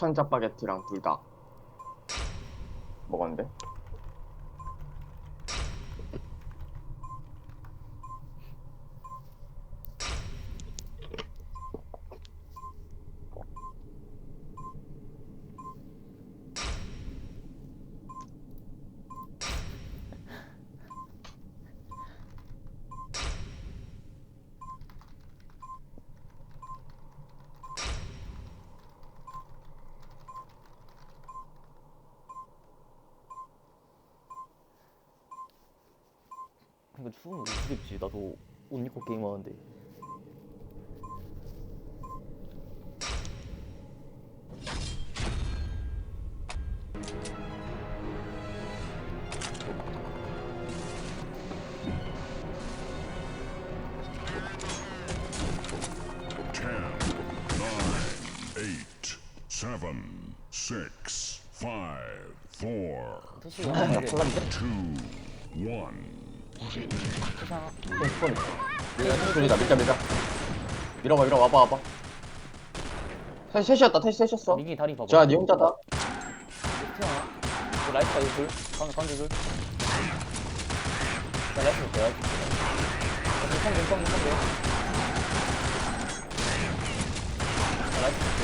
낙천 짜파게티랑 둘다 먹었는데? 추우면 어떻게 입지? 나도 옷 입고 게임하는데. Seven, six, five, four, 하는데 two, one. 손 둘이다 밀자 밀자 밀어봐 밀어 와봐 와봐 셋, 셋이었다 셋 셋이었어 미기 다리 봐봐. 자, 니 혼자다. 이거 라이트 가 이거 둘. 가운데 가운데 둘. 자 라이트 볼게 라이트. 성 성, 성, 성, 성. 자 라이트 볼게.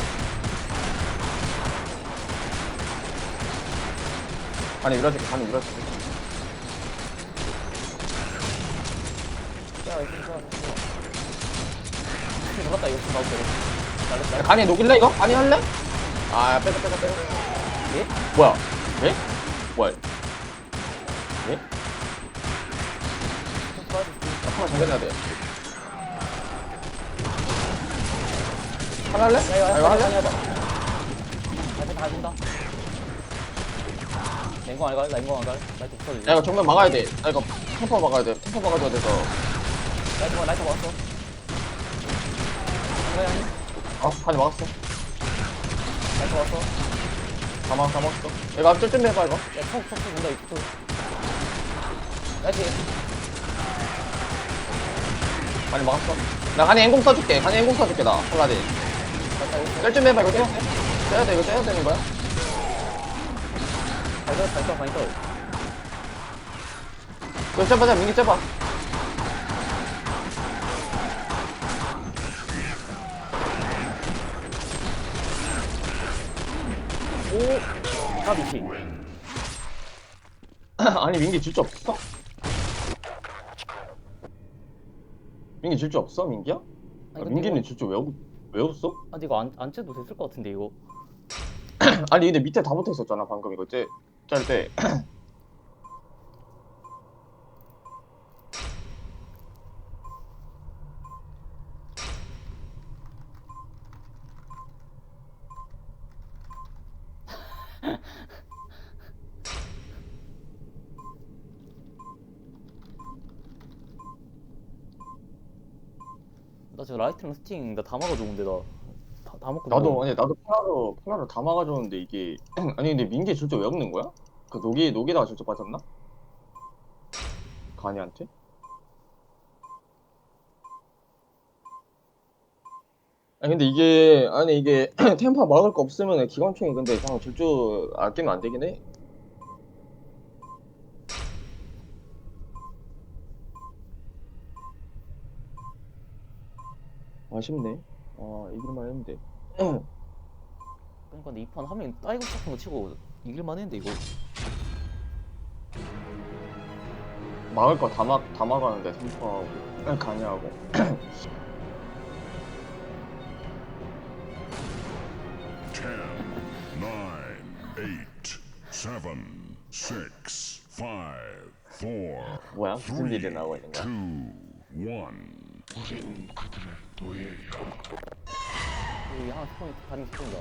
간이 밀어줄게 간이 밀어줄게 야 이거. 이거 이거. 잘했다. 간이 녹일래 이거? 간이 할래? 아 빼자 빼자 빼자 예? 뭐야 예? 뭐야 예? 하나 잠겨놔야 돼 하나 할래? 야, 이거 아, 이거 할래? 할래? 해봐. 다 준다. 냉공 안 가? 나 냉공 안 가? 라이트 없어지지? 야 이거 정면 막아야 돼야 이거 템퍼 막아야 돼 템퍼 막아줘야 돼서 라이트 봐, 라이트 막았어. 뭐야, 아니? 어 간이 막았어 라이트 막았어. 다 막았어 다 막았어 이거 앞쪽 좀 해봐 이거 야, 톡, 톡, 톡, 온다, 이거 톡. 라이트. 간이 막았어 나 간이 행공 써줄게 간이 행공 써줄게 나 콜라딘 라이트, 이거. 짤좀 해봐 이거 떼야 돼 떼야 돼 이거 떼야 되는 거야? 떠, 많이 떠. 이거 째봐 째봐 민기 째봐 까비치. 아니 민기 질주 없어? 민기 질주 없어 민기야? 아, 아니, 근데 민기는 질주 왜, 없- 왜 없어? 아, 근데 이거 안, 안 째도 됐을 것 같은데, 이거. 아니 근데 밑에 다 붙어 있었잖아 방금 이거 짤때 나 지금 라이트랑 스팅 나 다 막아줘, 근데 나. 다, 다 먹고. 나도 아니 나도 파라로 파라로 다 막아줬는데 이게 아니 근데 민기 질주 왜 없는 거야? 그 녹이 녹에다가 질주 빠졌나? 가니한테? 아니 근데 이게 아니 이게 템파 막을 거 없으면 기관총이 근데 그냥 질주 아끼면 안 되긴 해. 아쉽네. 아 이길만 했는데. 그러니까 근데 이 판 하면 따이고 같은 거 치고 이길만 했는데, 이거. 막을 거 다 막 다 막았는데 템퍼하고 가니하고. Ten, nine, eight, seven, six, five, four, 뭐야 무슨 three, 일이 나오고 있는 거야? two, one. 여기 하나 스폰이 다리 스폰이다.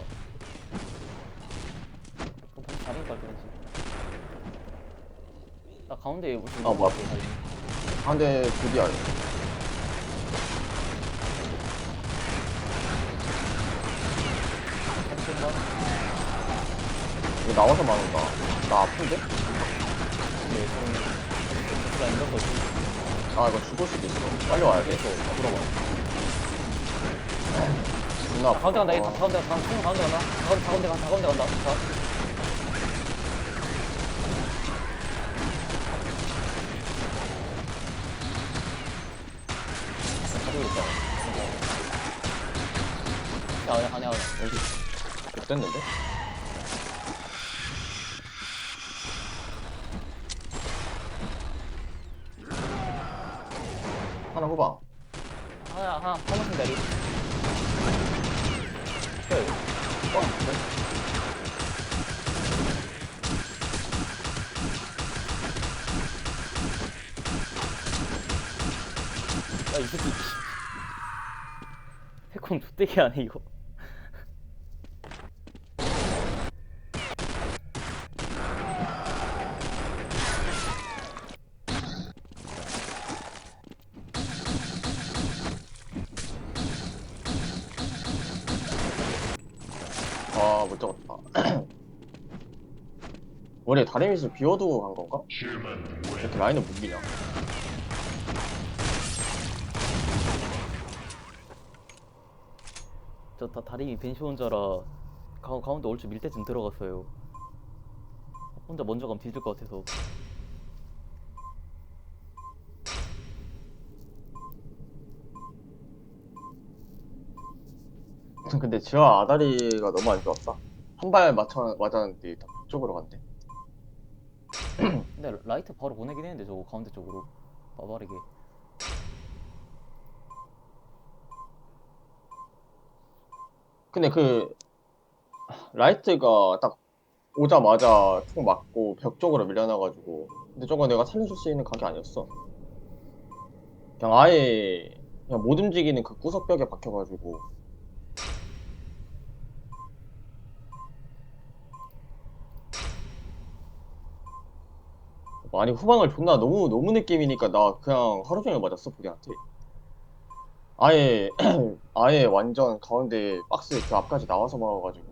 그럼 다시 다리 깔 거지. 나 가운데 무슨 아, 뭐야. 아 다리 뺀다. 이거 나와서 막는다. 나 아픈데? 네, 그럼 나 이런 거지. 아 이거 죽을 수도 있어. 빨리 와야 돼. 물어봐. 존나 아파. 가운데 간다 이 어. 가운데 간다 가운데 가운데 간다 가운데 가운데 간다 가운데 간다 자. 가지고 있다 야 그냥 가냐 그냥 여기 됐는데? 야, 이 새끼. 해콘 족대기 하네, 이거. 아, 못 잡았다. 원래 다리 밑을 비워두고 간 건가? 이렇게 라인을 못 미냐? 저 다 다리 벤시 혼자라 가, 가운데 얼추 밀 때쯤 들어갔어요. 혼자 먼저 가면 뒤질 것 같아서. 근데 지하 아다리가 너무 안 좋았다. 한 발 맞춰 맞았는데 다 쪽으로 간대. 근데 라이트 바로 보내긴 했는데 저거 가운데 쪽으로 빠바르게. 근데 그 라이트가 딱 오자마자 총 맞고 벽 쪽으로 밀려나가지고 근데 저거 내가 살려줄 수 있는 각이 아니었어. 그냥 아예 그냥 못 움직이는 그 구석벽에 박혀가지고 아니 후방을 존나 너무 너무 느낌이니까 나 그냥 하루 종일 맞았어 부대한테. 아예 아예 완전 가운데 박스 그 앞까지 나와서 막아가지고.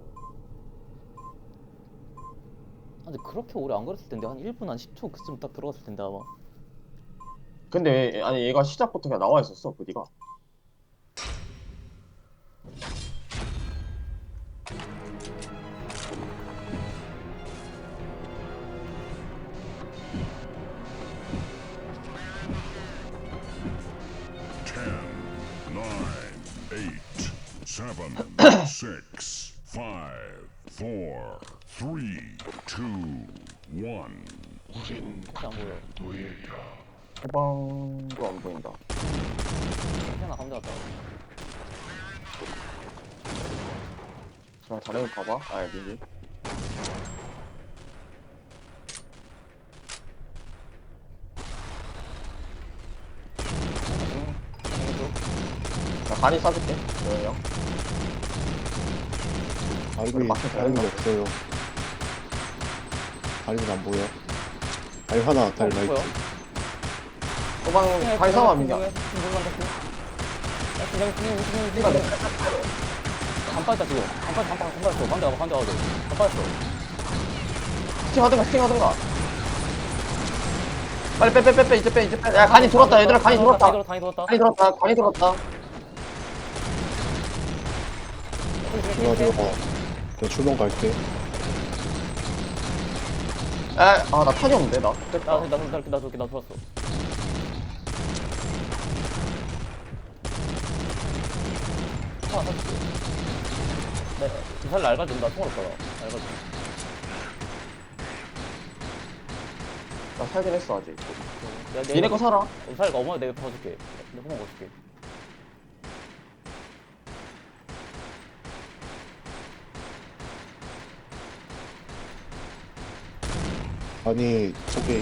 아, 근데 그렇게 오래 안 걸었을 텐데. 한 1분 한 10초 그쯤 딱 들어갔을 텐데 아마. 근데 아니 얘가 시작부터 그냥 나와 있었어 부디가 seven, six, five, four, three, two, one. 혹시 안 보여. 후방도 안 보인다 하나 가운데 갔다. 자거 봐봐 아예 민지 자 간이 쏴줄게. 조용히 형 알비, 막혀 알비 없어요. 알비는 안 보여. 알비 하나, 달 라이트. 보여? 후방 간이 쏴봐 민지 반빠졌다 지금 반빠 반빠 반빠졌어 반대 가봐 반대 가봐 반빠졌어 스팅 하든가 스팅 하든가. 빨리 빼 빼 빼 빼 이제 빼 이제 빼 야 간이 들었다 얘들아 간이 들었다. 간이 들었다 간이 들었다 간이 들었다 간이 들었다 들어가, 들어가. 나 출동 갈게. 에아나 탄이 없는데 나. 됐다. 나나 나나 저렇게 나 들었어. 하나 사줄게 네 이살 낡아준 나 총알 없잖아. 낡아준 나 살긴 했어 아직. 내가 니네 거 사라. 이살 어머 내가 봐줄게. 내가 한번 봐줄게 아니, 저게,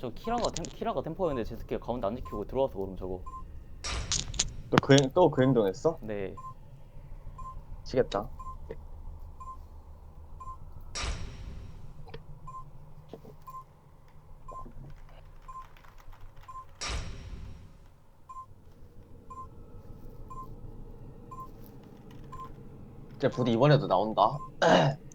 저 키라가 템, 키라가 템포였는데 제 스킬 가운데 안 지키고 들어와서 그럼 저거 또그 또그 행동했어? 네 치겠다. 이제 부디 이번에도 나온다.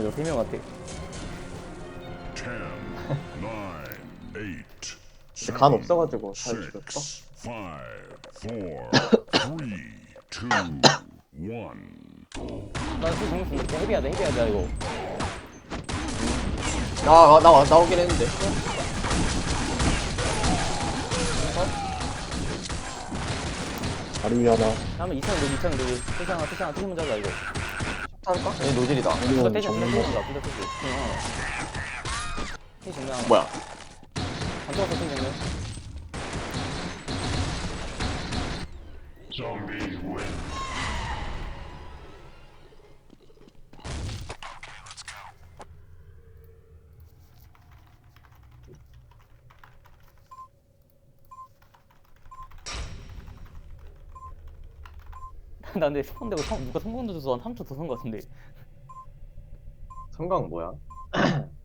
이렇게 불쌍한 여자 3명한테 10, 9, 8, 근데 간 없어가지고 잘 죽였어. 6, 5, 4, 3, 2, 1. 나 지금 정신 진짜 헤비하다 헤비하다 이거 나, 나, 나오긴 했는데. 하나. 다음에 2차는 누구 2차는 누구 태상아 태상 먼저 하자 이거 할까? 얘 노질이다. 이거 태상 정면 봐. 먼저 둘다 태상 태상 정면 뭐야? 안 들어갔어 태상 정면 나 근데 스폰 되고 성, 누가 성공 도 줘서 한 3초 더선거 같은데 성강 뭐야?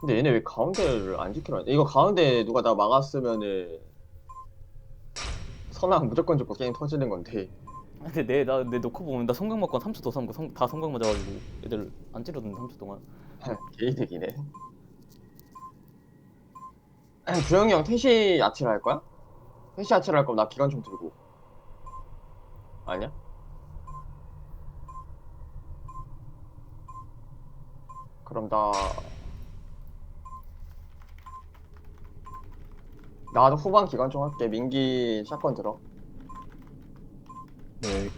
근데 얘네 왜 가운데를 안 지키려 하냐? 이거 가운데 누가 나 막았으면은 선왕 무조건 죽고 게임 터지는 건데 근데 내 나 내 놓고 보면 나 성공 먹고 한 3초 더 선거 성, 다 성공 맞아가지고 애들 안 찌르던데 3초 동안 개이득이네 주영이 형 태시 아치를 할 거야? 태시 아치를 할 거면 나 기관 총 들고 아니야? 그럼 나 나도 후반 기관 총 할게 민기 샷건 들어 네.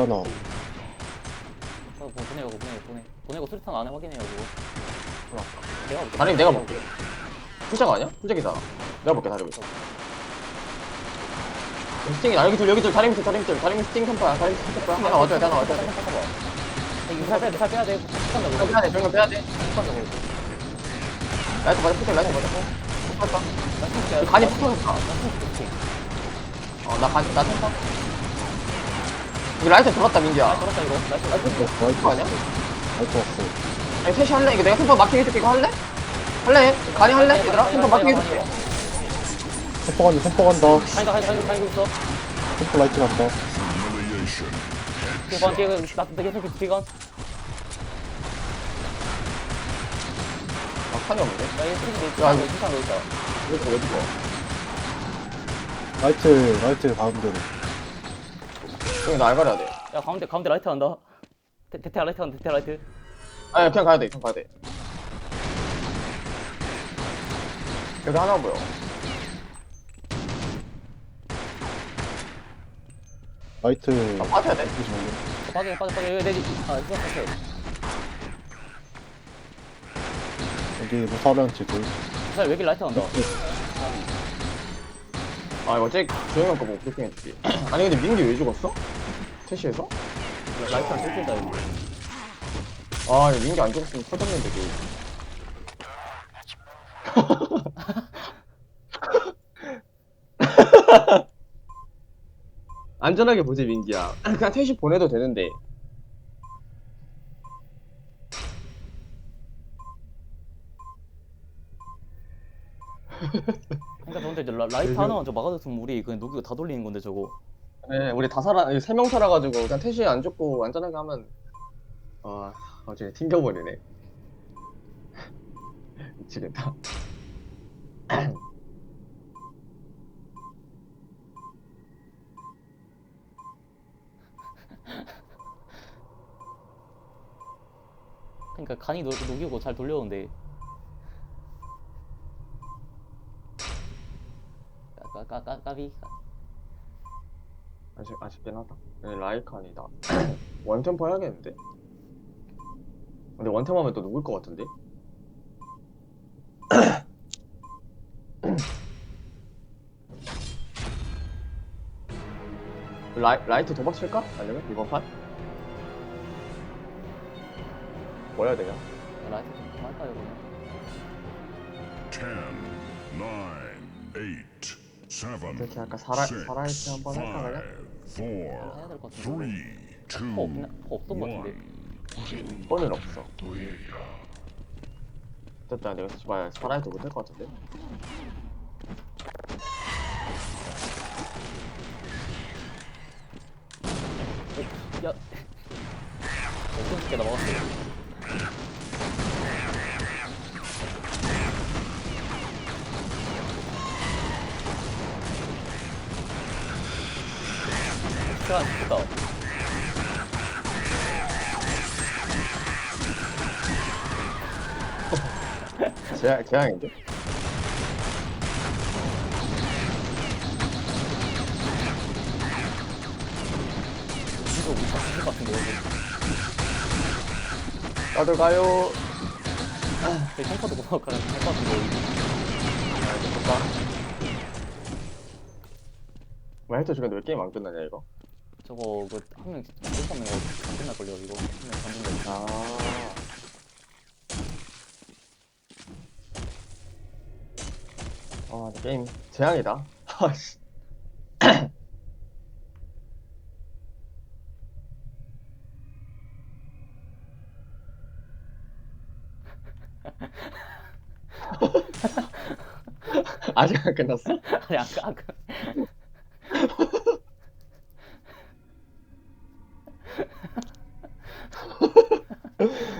하나. 어, 뭐 보내고 보내고 보내. 보내고 수리탄 안에 확인해요 그거 내가 볼게. 다리 내가 볼게. 후자가 아니야? 후자기다. 내가 볼게 다리 밑에 스팅이 나 여기 둘 여기 둘 다리 밑에 다리 밑에 다리 밑에 스팅 캠퍼야 다리 밑에 캠퍼야. 하나 와줘야 돼 하나 와줘야 돼. 이거 살 빼야 돼 살 빼야 돼. 이거 그거 빼야 돼거 빼야 돼. 폭탄다 그거 라이트 맞아 푸틀 라이트 맞아 진짜 간이 진짜 어나 간이 나 템퍼 이거 라이트 들어갔다 민기야 아 돌았다 이거 나이스 라이트 아니야? 라이트 왔어. 아니 셋이 할래? 이거 내가 템퍼 막히게 해줄게 이거 할래? 할래? 간이 할래? 얘들아 템퍼 막히게 해줄게 템포 간다, 템포 간다. 가이가 가이가 가이가 가이고 있어 템포 라이트 간다. 기관 기관 나 계속 기관 아 칸이 없는데? 나 이거 스리드 야, 있다 이거- 수탄 넣어 있다 왜 죽어 왜 죽어 라이트, 라이트 가운데로. 형이 날 가려야 돼. 야 가운데 가운데 라이트 한다. 대- 대퇴 라이트 한다 대퇴 라이트. 아니 그냥 가야 돼 그냥 가야 돼. 여기 하나 보여. 라이트. 아 빠져야 돼. 빠져 빠져 빠져. 여기 내지 아 이거 빠져 여기 무사면 지금. 살 여기 라이트 한다. 아 이거 잭 조용한 거뭐 브리핑 해줄게 아니 근데 민기 왜 죽었어? 태시에서? 라이트 안 뜯긴다 이거. 아 이거 민기 안 죽었으면 터졌는데 게임 안전하게 보지 민기야. 그냥 태시 보내도 되는데. 그러니까 저 근데 이제 라, 라이트 하나만 저 막아줬으면 우리 그냥 녹이고 다 돌리는 건데 저거 네, 우리 다 살아, 세 명 살아가지고 그냥 태시 안 죽고 안전하게 하면 아, 어제 튕겨버리네. 미치겠다. 그러니까 간이 녹, 녹이고 잘 돌려오는데 까까까 까비 아쉽, 아쉽긴 하다. 네, 라이칸이다. 원템포 해야겠는데? 근데 원템포 하면 또 누굴 것 같은데? 라이, 라이트 도박 칠까? 아니면 이번 판? 뭐 해야 되냐? 라이트 좀 할까요 그냥 10, 9, 8, 7, 어떻게 할까? 살아, 6, 살아있지 한번 할까 그냥? 5, 해야 될것 4, 3, 같은데 2, 퍼 없나? 퍼 없던 것 같은데 1. 뻔은 없어. 됐다, 내가 씨발 살아있지 못할 것 같은데? 야 어떤 새끼 나 막았어 재, 재앙인데? 이거 우리 다 죽을 것 같은데 여기 다들 가요. 저기 탱커도 못 막아갈 것 같은데 여기 아, 이거 볼까? 왜 게임 안 끝나냐, 이거? 저거 그한명 탱커 한명 안 끝날걸요 이거 한명 잡는다 아. 아, 게임 재앙이다. 아씨. 아직 안 끝났어? 아니 아까 아까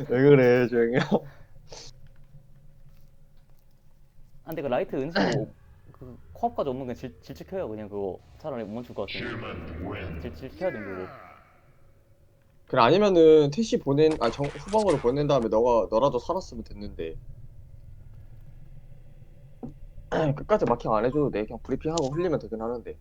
왜 그래, 조용히. 아 근데 그 라이트 은신 그 코앞까지 오면 그냥 질, 질질 켜요. 그냥 그거 차라리 못 멈출 것 같은데. 질질 켜야 돼 그거. 그래 아니면은 태시 보낸 아 정, 후방으로 보낸 다음에 너가 너라도 살았으면 됐는데. 끝까지 마킹 안 해줘도 돼. 그냥 브리핑하고 흘리면 되긴 하는데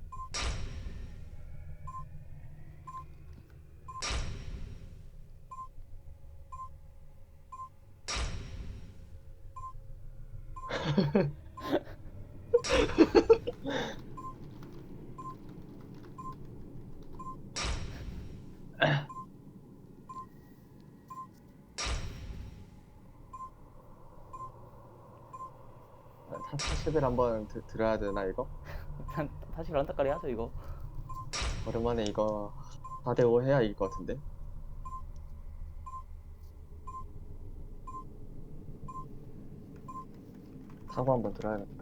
사- 40일 한번 드, 들어야 되나 이거? 한- 다시 란타까리 하죠 이거. 오랜만에 이거 4대5 해야 이길 것 같은데? 사고 한번 들어야겠다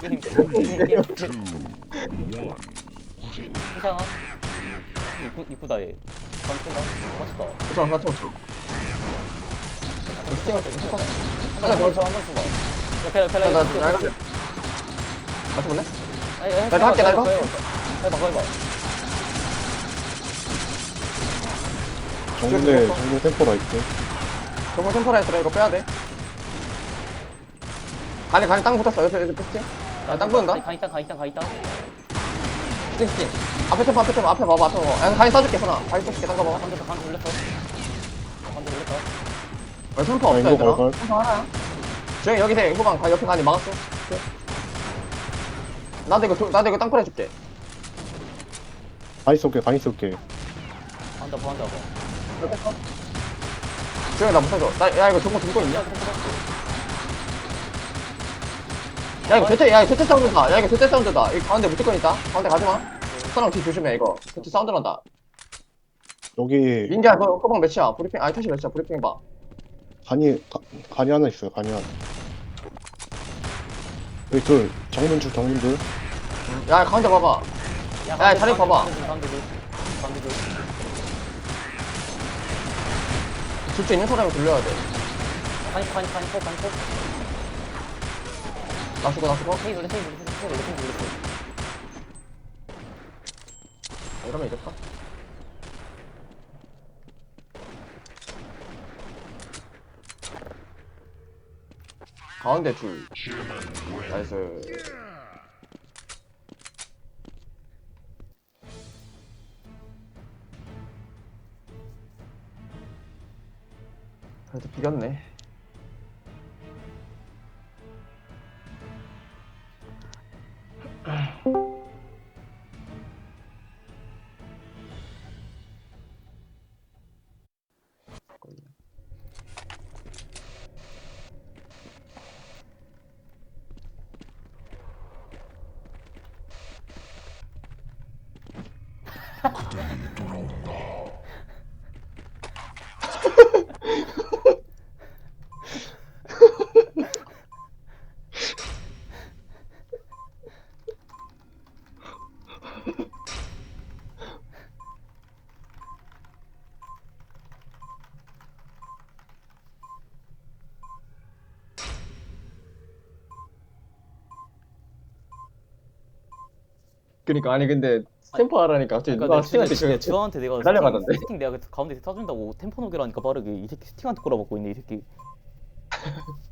게임 게임 하자 게임 게임 게임 게임 2, 1. 이상아 이쁘, 이쁘다 얘. 감춘다. 멋있다. 잠깐 나 좀. 스팅 스팅 한번 더, 한번 더. 옆에 옆에 나, 나, 나. 같이 볼래? 나 이거 할게, 나 이거 해봐, 해봐. 정문에 정문 템포라 있고 저거 들어. 이거 빼야 돼. 간이 간이 땅 붙었어. 옆에 옆에 스팅 아, 땅 붙는다? 가 있다, 가 있다, 가 있다. 스팅 앞에 템포 앞에 템포 앞에 봐봐 앞에 봐봐. 야, 간이 쏴줄게 선아. 간이 쏴줄게 땅 가봐 한대 한 돌렸어. 한대 돌렸어. 왜 템포 없어 이거 얘들아 걸걸? 템포 하나야 지영이 여기 돼. 후방 가 옆에 간이 막았어. 나도 이거 도- 나도 이거 땅굴 해줄게. 바위 쏠게 바위 쏠게. 한다 뭐 한다 뭐 주영이 나 못해줘 나, 야 이거 정보 들고 있냐? 야 이거 대체 야 이거 대체 사운드다 야 이거 대체 사운드다 이 가운데 무조건 있다 가운데 가지마 사람 뒤 조심해 이거 대체 사운드 난다 여기 민기야 너 허방 몇이야 브리핑 아니 태시 몇이야 브리핑 봐 간이 가- 간이 하나 있어요 간이 하나 여기 둘 정문 줄 정문 줄 야 가운데 봐봐 야, 자리 봐봐. 가운데 둘 가운데 둘 둘째 있는 사람이 돌려야 돼 간이 간이 간이 포 간이 포 나수고 세이 돌려 세이 돌려 세이 돌려 세이 돌려 이러면 이겼다. 가운데 둘. 나이스. 그래도 비겼네 그니까 아니 근데 템포 하라니까. 갑자기 그러니까 누가 스팅한테 그 주한테 내가 날려가던데? 스팅, 내가 가운데 써준다고 템포 녹이라니까 빠르게. 이 새끼 스팅한테 꼬라박고 있네 이 새끼